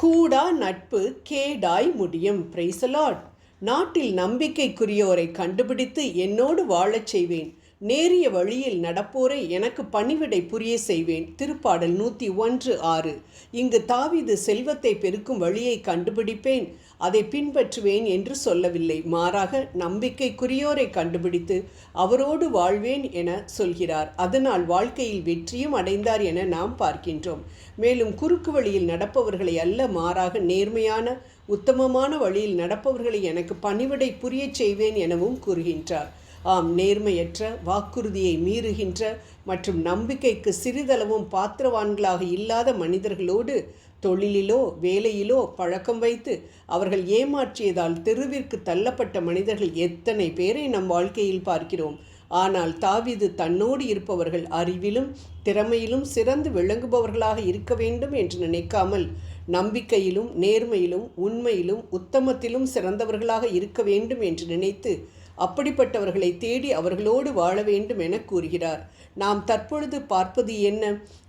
கூடா நட்பு கேடாய் முடியும். பிரைசலாட் நாட்டில் நம்பிக்கைக்குரியோரை கண்டுபிடித்து என்னோடு வாழச் செய்வேன். நேரிய வழியில் நடப்போரை எனக்கு பணிவிடை புரிய செய்வேன். திருப்பாடல் நூற்றி ஒன்று ஆறு. இங்கு தாவிது செல்வத்தை பெருக்கும் வழியை கண்டுபிடிப்பேன். அதை பின்பற்றுவேன் என்று சொல்லவில்லை. மாறாக நம்பிக்கைக்குரியோரை கண்டுபிடித்து அவரோடு வாழ்வேன் என சொல்கிறார். அதனால் வாழ்க்கையில் வெற்றியும் அடைந்தார் என நாம் பார்க்கின்றோம். மேலும் குறுக்கு வழியில் நடப்பவர்களை அல்ல மாறாக நேர்மையான உத்தமமான வழியில் நடப்பவர்களை எனக்கு பணிவிடை புரியச் செய்வேன் எனவும் கூறுகின்றார். ஆம் நேர்மையற்ற வாக்குறுதியை மீறுகின்ற மற்றும் நம்பிக்கைக்கு சிறிதளவும் பாத்திரவான்களாக இல்லாத மனிதர்களோடு தொழிலிலோ வேலையிலோ பழக்கம் வைத்து அவர்கள் ஏமாற்றியதால் தெருவிற்கு தள்ளப்பட்ட மனிதர்கள் எத்தனை பேரை நம் வாழ்க்கையில் பார்க்கிறோம். ஆனால் தாவிது தன்னோடு இருப்பவர்கள் அறிவிலும் திறமையிலும் சிறந்து விளங்குபவர்களாக இருக்க வேண்டும் என்று நினைக்காமல் நம்பிக்கையிலும் நேர்மையிலும் உண்மையிலும் உத்தமத்திலும் சிறந்தவர்களாக இருக்க வேண்டும் என்று நினைத்து அப்படிப்பட்டவர்களை தேடி அவர்களோடு வாழ வேண்டும் என கூறுகிறார். நாம் தற்பொழுது பார்ப்பது என்ன?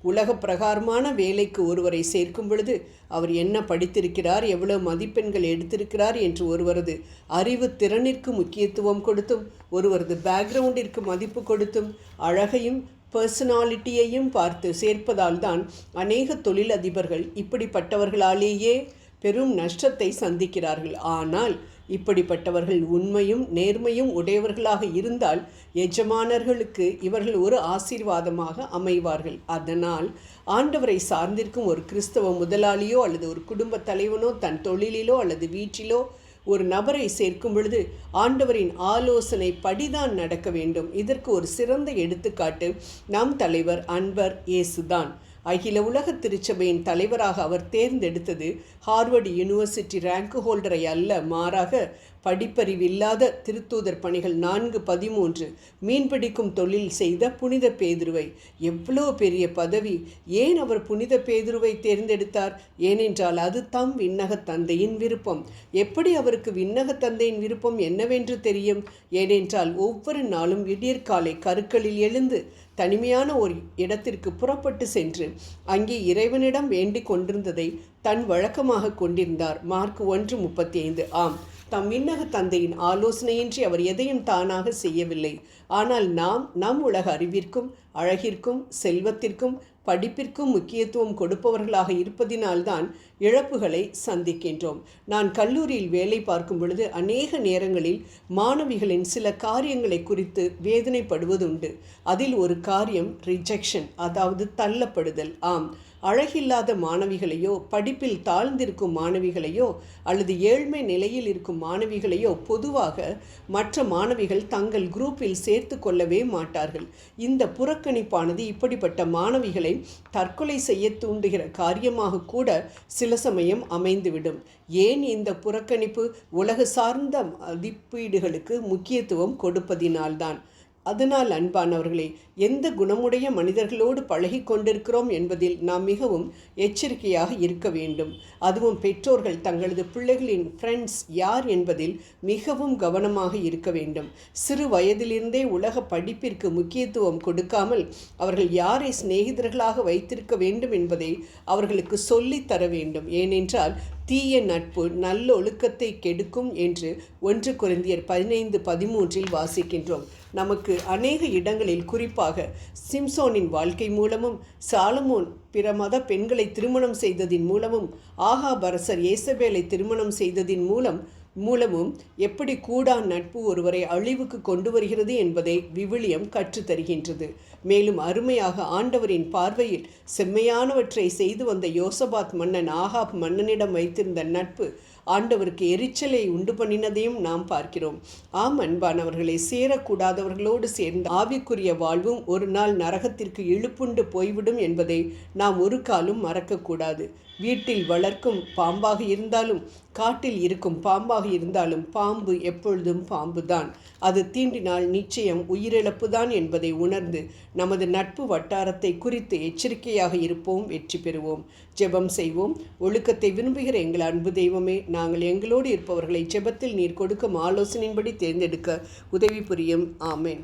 உலக பிரகாரமான வேலைக்கு ஒருவரை சேர்க்கும் பொழுது அவர் என்ன படித்திருக்கிறார்? எவ்வளவு மதிப்பெண்கள் எடுத்திருக்கிறார்? என்று ஒருவரது அறிவு திறனிற்கு முக்கியத்துவம் கொடுத்தும் ஒருவரது பேக்ரவுண்டிற்கு மதிப்பு கொடுத்தும் அழகையும் பர்சனாலிட்டியையும் பார்த்து சேர்ப்பதால் தான் அநேக தொழிலதிபர்கள் இப்படிப்பட்டவர்களாலேயே பெரும் நஷ்டத்தை சந்திக்கிறார்கள். ஆனால் இப்படிப்பட்டவர்கள் உண்மையும் நேர்மையும் உடையவர்களாக இருந்தால் எஜமானர்களுக்கு இவர்கள் ஒரு ஆசீர்வாதமாக அமைவார்கள். அதனால் ஆண்டவரை சார்ந்திருக்கும் ஒரு கிறிஸ்தவ முதலாளியோ அல்லது ஒரு குடும்ப தலைவனோ தன் தொழிலிலோ அல்லது வீட்டிலோ ஒரு நபரை சேர்க்கும் பொழுது ஆண்டவரின் ஆலோசனை படிதான் நடக்க வேண்டும். இதற்கு ஒரு சிறந்த எடுத்துக்காட்டு நம் தலைவர் அன்பர் இயேசுதான். அகில உலக திருச்சபையின் தலைவராக அவர் தேர்ந்தெடுத்தது ஹார்வர்டு யூனிவர்சிட்டி ரேங்க் ஹோல்டரை அல்ல மாறாக படிப்பறிவில்லாத திருத்தூதர் பணிகள் நான்கு பதிமூன்று. மீன்பிடிக்கும் தொழில் செய்த புனித பேதுருவை. எவ்வளோ பெரிய பதவி. ஏன் அவர் புனித பேதுருவை தேர்ந்தெடுத்தார்? ஏனென்றால் அது தம் விண்ணக தந்தையின் விருப்பம். எப்படி அவருக்கு விண்ணக தந்தையின் விருப்பம் என்னவென்று தெரியும்? ஏனென்றால் ஒவ்வொரு நாளும் விடியற்காலை கருக்களில் எழுந்து தனிமையான ஒரு இடத்திற்கு புறப்பட்டு சென்று அங்கே இறைவனிடம் வேண்டிக் கொண்டிருந்ததை தன் வழக்கமாக கொண்டிருந்தார். மார்க் ஒன்று முப்பத்தி ஐந்து ஆம். தம் விண்ணக தந்தையின் ஆலோசனையின்றி அவர் எதையும் தானாக செய்யவில்லை. ஆனால் நாம் நம் உலக அறிவிற்கும் அழகிற்கும் செல்வத்திற்கும் படிப்பிற்கும் முக்கியத்துவம் கொடுப்பவர்களாக இருப்பதினால்தான் இழப்புகளை சந்திக்கின்றோம். நான் கல்லூரியில் வேலை பார்க்கும் பொழுது அநேக நேரங்களில் மாணவிகளின் சில காரியங்களை குறித்து வேதனைப்படுவதுண்டு. அதில் ஒரு காரியம் ரிஜெக்ஷன் அதாவது தள்ளப்படுதல். ஆம் அழகில்லாத மாணவிகளையோ படிப்பில் தாழ்ந்திருக்கும் மாணவிகளையோ அல்லது ஏழ்மை நிலையில் இருக்கும் மாணவிகளையோ பொதுவாக மற்ற மாணவிகள் தங்கள் குரூப்பில் சேர்த்து கொள்ளவே மாட்டார்கள். இந்த புறக்கணிப்பானது இப்படிப்பட்ட மாணவிகளை தற்கொலை செய்ய தூண்டுகிற காரியமாக கூட சில சமயம் அமைந்துவிடும். ஏன் இந்த புறக்கணிப்பு உலக சார்ந்த மதிப்பீடுகளுக்கு முக்கியத்துவம் கொடுப்பதினால்தான்? அதனால் அன்பானவர்களே எந்த குணமுடைய மனிதர்களோடு பழகி கொண்டிருக்கிறோம் என்பதில் நாம் மிகவும் எச்சரிக்கையாக இருக்க வேண்டும். அதுவும் பெற்றோர்கள் தங்களது பிள்ளைகளின் ஃப்ரெண்ட்ஸ் யார் என்பதில் மிகவும் கவனமாக இருக்க வேண்டும். சிறு வயதிலிருந்தே உலக படிப்பிற்கு முக்கியத்துவம் கொடுக்காமல் அவர்கள் யாரை சிநேகிதர்களாக வைத்திருக்க வேண்டும் என்பதை அவர்களுக்கு சொல்லித்தர வேண்டும். ஏனென்றால் தீய நட்பு நல்லொழுக்கத்தை கெடுக்கும் என்று ஒன்று குறைந்தியர் பதினைந்து பதிமூன்றில் வாசிக்கின்றோம். நமக்கு அநேக இடங்களில் குறிப்பாக சிம்சோனின் வாழ்க்கை மூலமும் சாலமோன் பிற மத பெண்களை திருமணம் செய்ததின் மூலமும் ஆகாபரசர் இயேசபேலை திருமணம் செய்ததின் மூலம் மூலமும் எப்படி கூடா நட்பு ஒருவரை அழிவுக்கு கொண்டு வருகிறது என்பதை விவிலியம் கற்றுத்தருகின்றது மேலும் அருமையாக ஆண்டவரின் பார்வையில் செம்மையானவற்றை செய்து வந்த யோசபாத் மன்னன் ஆகாப் மன்னனிடம் வைத்திருந்த நட்பு ஆண்டவருக்கு எரிச்சலை உண்டு பண்ணினதையும் நாம் பார்க்கிறோம். ஆம் அன்பானவர்களை சேரக்கூடாதவர்களோடு சேர்ந்த ஆவிக்குரிய வாழ்வும் ஒரு நாள் நரகத்திற்கு இழுப்புண்டு போய்விடும் என்பதை நாம் ஒரு காலும் மறக்கக்கூடாது. வீட்டில் வளர்க்கும் பாம்பாக இருந்தாலும் காட்டில் இருக்கும் பாம்பாக இருந்தாலும் பாம்பு எப்பொழுதும் பாம்புதான். அது தீண்டினால் நிச்சயம் உயிரிழப்பு தான் என்பதை உணர்ந்து நமது நட்பு வட்டாரத்தை குறித்து எச்சரிக்கையாக இருப்போம் வெற்றி பெறுவோம். ஜெபம் செய்வோம். ஒழுக்கத்தை விரும்புகிற எங்கள் அன்பு தெய்வமே நாங்கள் எங்களோடு இருப்பவர்களை ஜெபத்தில் நீர் கொடுக்கும் ஆலோசனையின்படி தேர்ந்தெடுக்க உதவி புரியும். ஆமேன்.